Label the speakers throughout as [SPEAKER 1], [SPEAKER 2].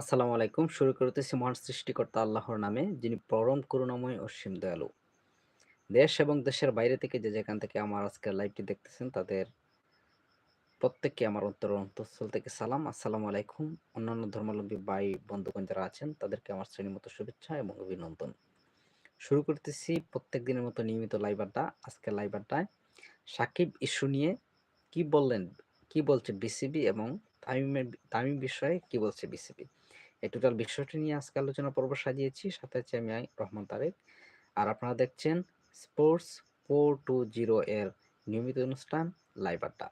[SPEAKER 1] আসসালামু আলাইকুম। শুরু করতেছি মহান সৃষ্টিকর্তা আল্লাহর নামে, যিনি পরম করুণাময় অসীম দয়ালু। দেশ এবং দেশের বাইরে থেকে যে যেখান থেকে আমার আজকের লাইভটি দেখতেছেন, তাদের প্রত্যেককে আমার অন্তর অন্তঃস্থল থেকে সালাম। আসসালামু আলাইকুম। অন্যান্য ধর্মাবলম্বী ভাই বন্ধুগণ যারা আছেন, তাদেরকে আমার শ্রেণীমতো শুভেচ্ছা এবং অভিনন্দন। শুরু করতেছি প্রত্যেক দিনের মতো নিয়মিত লাইভ আড্ডা, আজকের লাইভ আড্ডায়। সাকিব ইস্যু নিয়ে কি বললেন, কি বলছে বিসিবি এবং তামিমের, তামিম বিষয়ে কি বলছে বিসিবি এই টোটাল বিষয়টি নিয়ে আজকে আলোচনা পর্ব সাজিয়েছি। সাথে আছে আমি রহমান তারেক। আর আপনারা দেখছেন স্পোর্টস ফোর টু জিরো এর নিয়মিত অনুষ্ঠান লাইভ আড্ডা।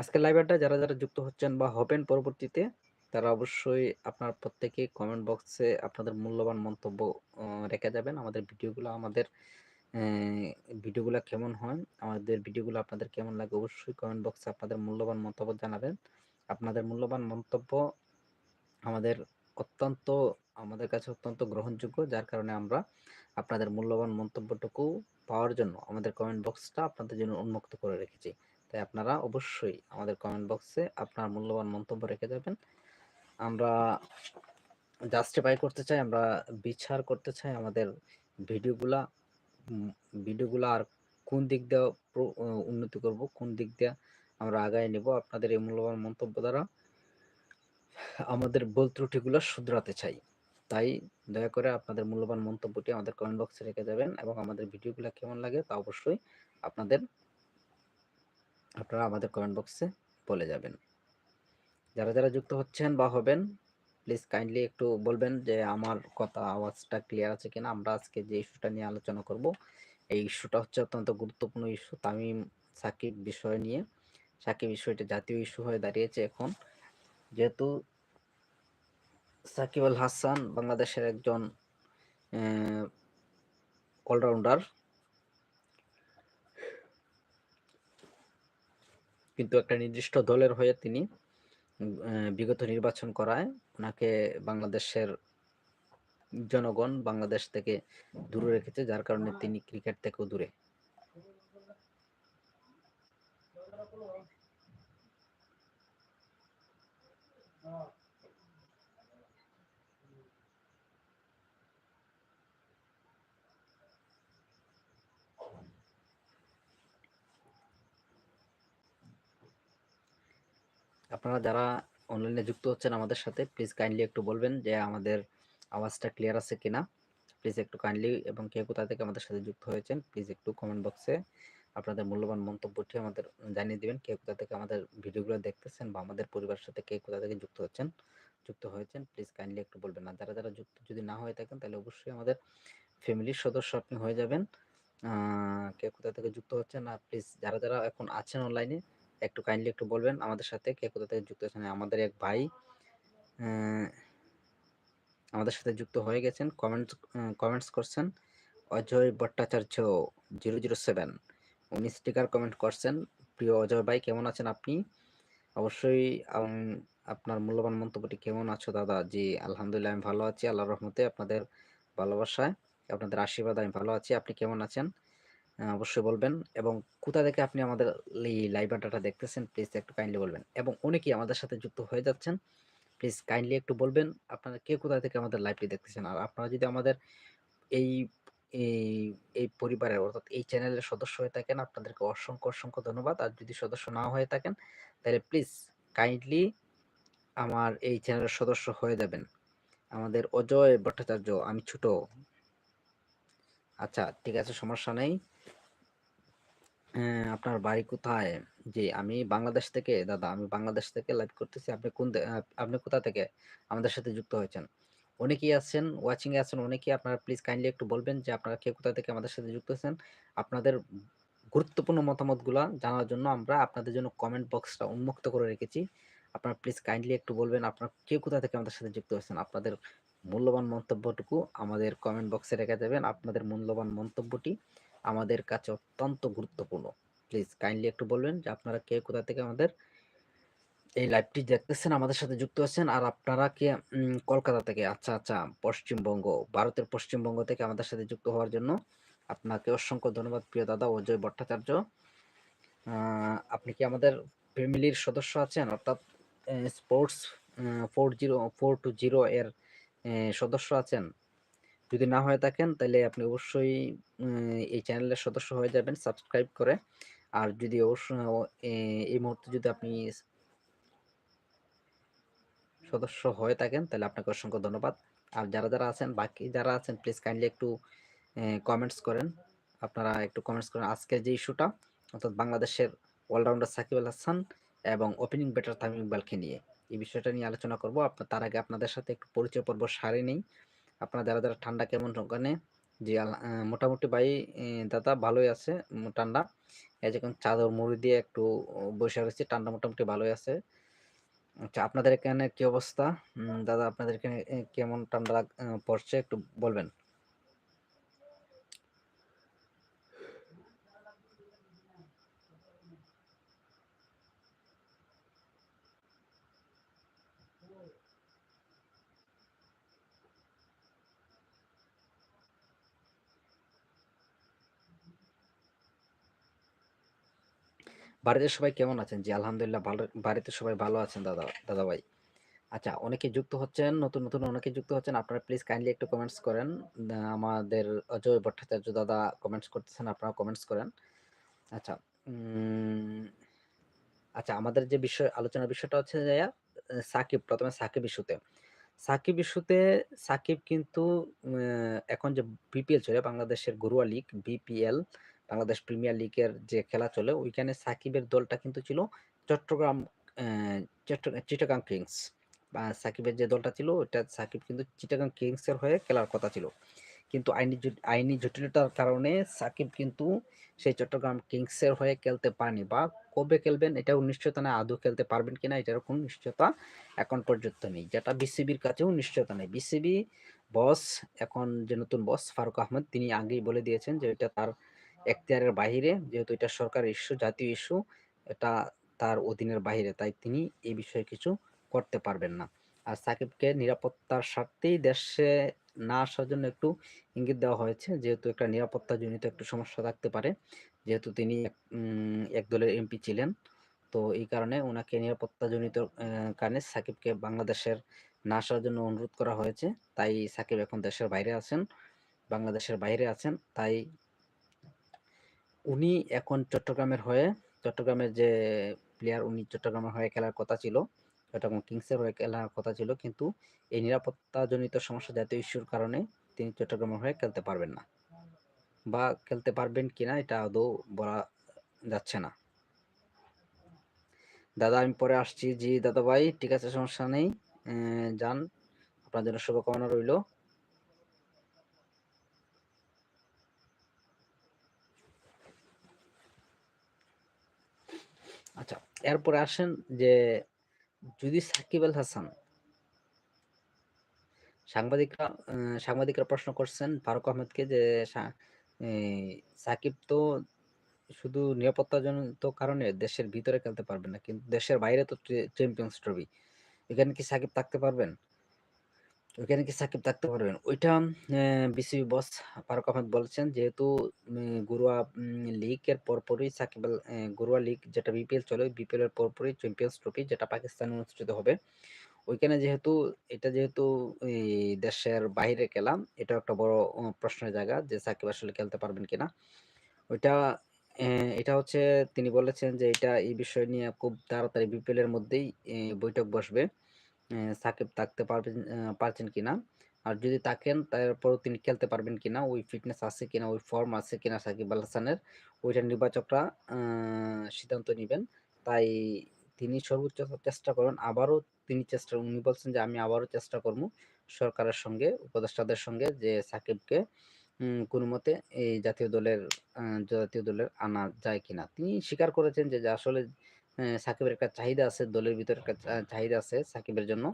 [SPEAKER 1] আজকে লাইভ আড্ডা যারা যারা যুক্ত হচ্ছেন বা হবেন পরবর্তীতে, তারা অবশ্যই আপনার প্রত্যেকে কমেন্ট বক্সে আপনাদের মূল্যবান মন্তব্য রেখে যাবেন। আমাদের ভিডিওগুলো আমাদের ভিডিওগুলো কেমন হয়? আমাদের ভিডিওগুলো আপনাদের কেমন লাগে অবশ্যই কমেন্ট বক্সে আপনাদের মূল্যবান মন্তব্য জানাবেন। আপনাদের মূল্যবান মন্তব্য আমাদের অত্যন্ত, আমাদের কাছে অত্যন্ত গ্রহণযোগ্য, যার কারণে আমরা আপনাদের মূল্যবান মন্তব্যটুকু পাওয়ার জন্য আমাদের কমেন্ট বক্সটা আপনাদের জন্য উন্মুক্ত করে রেখেছি। তাই আপনারা অবশ্যই আমাদের কমেন্ট বক্সে আপনার মূল্যবান মন্তব্য রেখে যাবেন। আমরা জাস্টিফাই করতে চাই, আমরা বিচার করতে চাই আমাদের ভিডিওগুলা। ভিডিওগুলো আর কোন দিক দিয়ে উন্নতি করব, কোন দিক দিয়ে আমরা আগায় নেব, আপনাদের এই মূল্যবান মন্তব্য দ্বারা আমাদের ভুল ত্রুটিগুলো শুধরাতে চাই। তাই দয়া করে আপনাদের মূল্যবান মন্তব্যটি আমাদের কমেন্ট বক্সে রেখে যাবেন এবং আমাদের ভিডিওগুলো কেমন লাগে তা অবশ্যই আপনাদের, আপনারা আমাদের কমেন্ট বক্সে বলে যাবেন। যারা যারা যুক্ত হচ্ছেন বা হবেন প্লিজ কাইন্ডলি একটু বলবেন যে, আমার কথা, আওয়াজটা ক্লিয়ার আছে কিনা? আমরা আজকে যে ইস্যুটা নিয়ে আলোচনা করব, এই ইস্যুটা হচ্ছে অত্যন্ত গুরুত্বপূর্ণ ইস্যু তামিম, সাকিব বিষয় নিয়ে। সাকিব বিষয়টা জাতীয় ইস্যু হয়ে দাঁড়িয়েছে এখন। যেহেতু সাকিব আল হাসান বাংলাদেশের একজন অলরাউন্ডার কিন্তু একটা নির্দিষ্ট দলের হয়ে তিনি বিগত নির্বাচন করায় ওনাকে বাংলাদেশের জনগণ বাংলাদেশ থেকে দূরে রেখেছে, যার কারণে তিনি ক্রিকেট থেকেও দূরে। আপনারা যারা অনলাইনে যুক্ত হচ্ছেন আমাদের সাথে প্লিজ কাইন্ডলি একটু বলবেন যে আমাদের আওয়াজটা ক্লিয়ার আছে কিনা? প্লিজ একটু কাইন্ডলি এবং কে কোথা থেকে আমাদের সাথে যুক্ত হয়েছেন প্লিজ একটু কমেন্ট বক্সে আপনাদের মূল্যবান মন্তব্যটি আমাদের জানিয়ে দিবেন, কে কোথা থেকে আমাদের ভিডিওগুলো দেখতেছেন বা আমাদের পরিবারের সাথে কে কোথা থেকে যুক্ত হচ্ছেন, যুক্ত হয়েছেন প্লিজ কাইন্ডলি একটু বলবেন। না যারা যারা যুক্ত যদি না হয়ে থাকেন, তাহলে অবশ্যই আমাদের ফ্যামিলির সদস্য আপনি হয়ে যাবেন। কে কোথা থেকে যুক্ত হচ্ছেন, আর প্লিজ যারা যারা এখন আছেন অনলাইনে একটু কাইন্ডলি একটু বলবেন আমাদের সাথে কে কোথা থেকে যুক্ত আছেন? আমাদের এক ভাই আমাদের সাথে যুক্ত হয়ে গেছেন। কমেন্টস কমেন্টস করছেন Ajay Bhattacharya zero zero seven উনি স্টিকার কমেন্ট করছেন। প্রিয় অজয় ভাই, কেমন আছেন আপনি? অবশ্যই আপনার মূল্যবান মন্তব্যটি কেমন আছো দাদা? জি, আলহামদুলিল্লাহ, আমি ভালো আছি। আল্লাহর রহমতে আপনাদের ভালোবাসায়, আপনাদের আশীর্বাদ আমি ভালো আছি। আপনি কেমন আছেন? অবশ্যই বলবেন এবং কোথা থেকে আপনি আমাদের এই লাইভ আড্ডাটা দেখতেছেন প্লিজ একটু কাইন্ডলি বলবেন। এবং অনেকেই আমাদের সাথে যুক্ত হয়ে যাচ্ছেন প্লিজ কাইন্ডলি একটু বলবেন আপনারা কে কোথা থেকে আমাদের লাইভটি দেখতেছেন। আর আপনারা যদি আমাদের এই এই পরিবারের অর্থাৎ এই চ্যানেলের সদস্য হয়ে থাকেন, আপনাদেরকে অসংখ্য অসংখ্য ধন্যবাদ। আর যদি সদস্য না হয়ে থাকেন, তাহলে প্লিজ কাইন্ডলি আমার এই চ্যানেলের সদস্য হয়ে যাবেন। আমাদের অজয় ভট্টাচার্য, আমি ছোট। আচ্ছা ঠিক আছে, সমস্যা নেই। আপনার বাড়ি কোথায়? জি, আমি বাংলাদেশ থেকে দাদা আমি বাংলাদেশ থেকে লাইভ করতেছি। আপনি কোন আপনি কোথা থেকে আমাদের সাথে যুক্ত হয়েছেন? অনেকেই আছেন, ওয়াচিং এ আছেন অনেকেই আপনারা প্লিজ কাইন্ডলি একটু বলবেন যে আপনারা কে কোথা থেকে আমাদের সাথে যুক্ত হয়েছেন? আপনাদের গুরুত্বপূর্ণ মতামতগুলা জানার জন্য আমরা আপনাদের জন্য কমেন্ট বক্সটা উন্মুক্ত করে রেখেছি। আপনারা প্লিজ কাইন্ডলি একটু বলবেন আপনারা কে কোথা থেকে আমাদের সাথে যুক্ত হয়েছেন? আপনাদের মূল্যবান মন্তব্যটুকু আমাদের কমেন্ট বক্সে রেখে দেবেন। আপনাদের মূল্যবান মন্তব্যটি আমাদের কাছে অত্যন্ত গুরুত্বপূর্ণ। প্লিজ কাইন্ডলি একটু বলবেন যে আপনারা কে, কোথা থেকে আমাদের এই লাইভটি দেখতেছেন, আমাদের সাথে যুক্ত আছেন আর আপনারা কে কলকাতা থেকে? আচ্ছা আচ্ছা পশ্চিমবঙ্গ, ভারতের পশ্চিমবঙ্গ থেকে আমাদের সাথে যুক্ত হওয়ার জন্য আপনাকে অসংখ্য ধন্যবাদ প্রিয় দাদা অজয় ভট্টাচার্য। আপনি কি আমাদের ফ্যামিলির সদস্য আছেন? অর্থাৎ sports four zero four two zero এর সদস্য আছেন? যদি না হয়ে থাকেন তাহলে আপনি অবশ্যই এই চ্যানেলের সদস্য হয়ে যাবেন সাবস্ক্রাইব করে। আর যদি অবশ্যই এই মুহূর্তে যদি আপনি সদস্য হয়ে থাকেন তাহলে আপনাকে অসংখ্য ধন্যবাদ। আর যারা যারা আছেন, বাকি যারা আছেন প্লিজ কাইন্ডলি একটু কমেন্টস করেন। আপনারা একটু কমেন্টস করেন আজকের যে ইস্যুটা অর্থাৎ বাংলাদেশের অলরাউন্ডার সাকিব আল হাসান এবং ওপেনিং ব্যাটার তামিম ইকবালকে নিয়ে। এই বিষয়টা নিয়ে আলোচনা করব। আপনার, তার আগে আপনাদের সাথে একটু পরিচয় পর্ব সারি নেই। আপনারা দ্বারা দ্বারা ঠান্ডা কেমন ওখানে জি মোটামুটি ভাই দাদা ভালোই আছে ঠান্ডা। এই যখন চাদর, মুড়ি দিয়ে একটু বসে রয়েছে, ঠান্ডা মোটামুটি ভালোই আছে। আচ্ছা আপনাদের এখানে কি অবস্থা? দাদা, আপনাদের এখানে কেমন ঠান্ডা পড়ছে একটু বলবেন। বাড়িতে সবাই কেমন আছেন? জি, আলহামদুলিল্লাহ ভালো, বাড়িতে সবাই ভালো আছেন দাদা দাদা ভাই আচ্ছা অনেকে যুক্ত হচ্ছেন, নতুন নতুন অনেকে যুক্ত হচ্ছেন, আপনারা প্লিজ কাইন্ডলি একটু কমেন্টস করেন। আমাদের অজয় ভট্টাচার্য দাদা কমেন্টস করতেছেন আপনারা কমেন্টস করেন। আচ্ছা আচ্ছা আমাদের যে বিষয়, আলোচনার বিষয়টা হচ্ছে যে সাকিব, প্রথমে সাকিব ইস্যুতে। সাকিব ইস্যুতে, সাকিব কিন্তু এখন যে বিপিএল চলে, বাংলাদেশের ঘরোয়া লিগ বিপিএল বাংলাদেশ প্রিমিয়ার লিগের যে খেলা চলে, ওইখানে সাকিবের দলটা কিন্তু ছিল চট্টগ্রাম চিটাগাং কিংস। বা সাকিবের যে দলটা ছিল ওটা সাকিব কিন্তু চিটাগাং কিংসের হয়ে খেলার কথা ছিল। কিন্তু আইনি আইনি জটিলতার কারণে সাকিব কিন্তু সেই চট্টগ্রাম কিংসের হয়ে খেলতে পারেনি। বা কবে খেলবেন, এটাও নিশ্চয়তা নেই, আদৌ খেলতে পারবেন কিনা, এটারও কোনো নিশ্চয়তা এখন পর্যন্ত নেই। যেটা বিসিবির কাছেও নিশ্চয়তা নেই। বিসিবি বস, এখন যে নতুন বস, ফারুক আহমেদ, তিনি আগেই বলে দিয়েছেন যে এটা তার এখতিয়ারের বাইরে যেহেতু এটা সরকার ইস্যু, জাতীয় ইস্যু, এটা তার অধীনের বাইরে তাই তিনি এই বিষয়ে কিছু করতে পারবেন না। আর সাকিবকে নিরাপত্তার স্বার্থেই দেশে না আসার জন্য একটু ইঙ্গিত দেওয়া হয়েছে, যেহেতু একটা নিরাপত্তাজনিত একটু সমস্যা থাকতে পারে, যেহেতু তিনি এক দলের এমপি ছিলেন। তো এই কারণে ওনাকে নিরাপত্তাজনিত কারণে সাকিবকে বাংলাদেশের না আসার জন্য অনুরোধ করা হয়েছে। তাই সাকিব এখন দেশের বাইরে আছেন, বাংলাদেশের বাইরে আছেন, তাই উনি এখন চট্টগ্রামের হয়ে, চট্টগ্রামের যে প্লেয়ার উনি চট্টগ্রামের হয়ে খেলার কথা ছিল, চট্টগ্রাম কিংসের হয়ে খেলার কথা ছিল, কিন্তু এই নিরাপত্তাজনিত সমস্যা জাতীয় ইস্যুর কারণে তিনি চট্টগ্রামের হয়ে খেলতে পারবেন না। বা খেলতে পারবেন কিনা এটা আদৌ বলা যাচ্ছে না। দাদা, আমি পরে আসছি। জি দাদা ভাই ঠিক আছে, সমস্যা নেই। যান। আপনার জন্য শুভকামনা রইল। আচ্ছা এরপরে আসেন যে যদি সাকিব আল হাসান সাংবাদিকরা সাংবাদিকরা প্রশ্ন করছেন ফারুক আহমেদকে যে সাকিব তো শুধু নিরাপত্তাজনিত কারণে দেশের ভিতরে খেলতে পারবেন না, কিন্তু দেশের বাইরে তো চ্যাম্পিয়ন্স ট্রফি এখানে কি সাকিব থাকতে পারবেন? ওইখানে কি সাকিব থাকতে পারবেন। ওইটা বিসিবি বস ফারুক আহমেদ বলেছেন যেহেতু ঘরোয়া লিগের পরপরই সাকিব আহ, লিগ যেটা বিপিএল চলে বিপিএল এর পরপরই চ্যাম্পিয়ন্স ট্রফি যেটা পাকিস্তানে অনুষ্ঠিত হবে। ওইখানে যেহেতু এটা যেহেতু দেশের বাইরে খেলা এটা একটা বড় প্রশ্নের জায়গা যে সাকিব আসলে খেলতে পারবেন কিনা। ওইটা এটা হচ্ছে তিনি বলেছেন যে এটা এই বিষয় নিয়ে খুব তাড়াতাড়ি বিপিএল এর মধ্যেই বৈঠক বসবে। সাকিব থাকতে পারবেন পারছেন কিনা? আর যদি থাকেন তারপর তিনি খেলতে পারবেন কিনা? ওই ফিটনেস আছে কিনা? ওই ফর্ম আছে কিনা সাকিব আল হাসানের? ওইটা নির্বাচকরা সিদ্ধান্ত নেবেন। তাই তিনি সর্বোচ্চ চেষ্টা করেন। আবারও তিনি চেষ্টা, উনি বলছেন যে আমি আবারও চেষ্টা করব সরকারের সঙ্গে, উপদেষ্টাদের সঙ্গে যে সাকিবকে কোনো মতে এই জাতীয় দলের জাতীয় দলের আনা যায় কিনা। তিনি স্বীকার করেছেন যে আসলে সাকিবের একটা চাহিদা আছে, দলের ভিতরে একটা চাহিদা আছে সাকিবের জন্য।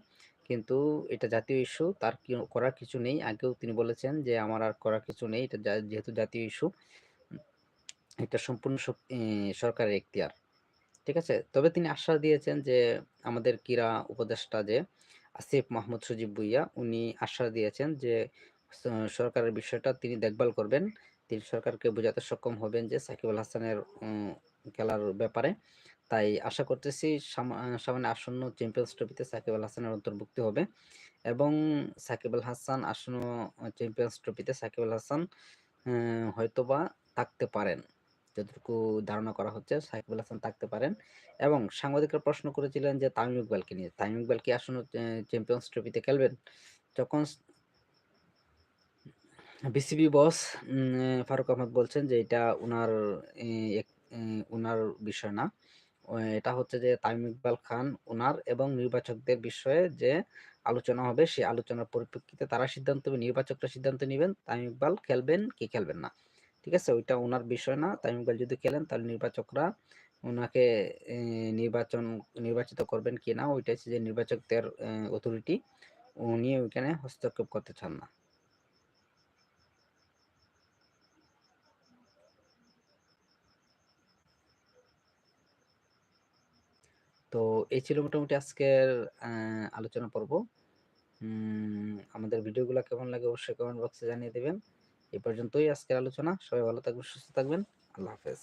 [SPEAKER 1] কিন্তু এটা জাতীয় ইস্যু তার করার কিছু নেই। আগেও তিনি বলেছেন যে, আমার আর করার কিছু নেই। এটা যেহেতু জাতীয় ইস্যু এটা সম্পূর্ণ সরকারের এখতিয়ার। ঠিক আছে? তবে তিনি আশ্বাস দিয়েছেন যে, আমাদের ক্রীড়া উপদেষ্টা যে, আসিফ মাহমুদ সজীব ভুইয়া, উনি আশ্বাস দিয়েছেন যে সরকারের বিষয়টা তিনি দেখভাল করবেন। তিনি সরকারকে বোঝাতে সক্ষম হবেন যে, সাকিব আল হাসানের খেলার ব্যাপারে। তাই আশা করতেছি সামনে আসন্ন চ্যাম্পিয়ন্স ট্রফিতে সাকিব আল হাসানের অন্তর্ভুক্তি হবে এবং সাকিব আল হাসান আসন্ন চ্যাম্পিয়ন্স ট্রফিতে সাকিব আল হাসান হয়তোবা থাকতে পারেন। যতটুকু ধারণা করা হচ্ছে সাকিব আল হাসান থাকতে পারেন এবং সাংবাদিকরা প্রশ্ন করেছিলেন যে তামিম ইকবালকে নিয়ে, তামিম ইকবাল কি আসন্ন চ্যাম্পিয়ন্স ট্রফিতে খেলবেন? যখন বিসিবি বস ফারুক আহমদ বলছেন যে এটা উনার উনার বিষয় না। এটা হচ্ছে যে তামিম ইকবাল খান ওনার এবং নির্বাচকদের বিষয়ে যে আলোচনা হবে সেই আলোচনার পরিপ্রেক্ষিতে তারা সিদ্ধান্ত নির্বাচকরা সিদ্ধান্ত নেবেন তামিম ইকবাল খেলবেন কি খেলবেন না। ঠিক আছে? ওইটা ওনার বিষয় না। তামিম ইকবাল যদি খেলেন তাহলে নির্বাচকরা ওনাকে নির্বাচন, নির্বাচিত করবেন কি না, ওইটা হচ্ছে যে নির্বাচকদের অথরিটি উনি ওইখানে হস্তক্ষেপ করতে চান না। তো এই ছিল মোটামুটি আজকের আলোচনা পর্ব। আমাদের ভিডিওগুলো কেমন লাগে অবশ্যই কমেন্ট বক্সে জানিয়ে দেবেন। এ পর্যন্তই আজকের আলোচনা। সবাই ভালো থাকবেন, সুস্থ থাকবেন। আল্লাহ হাফেজ।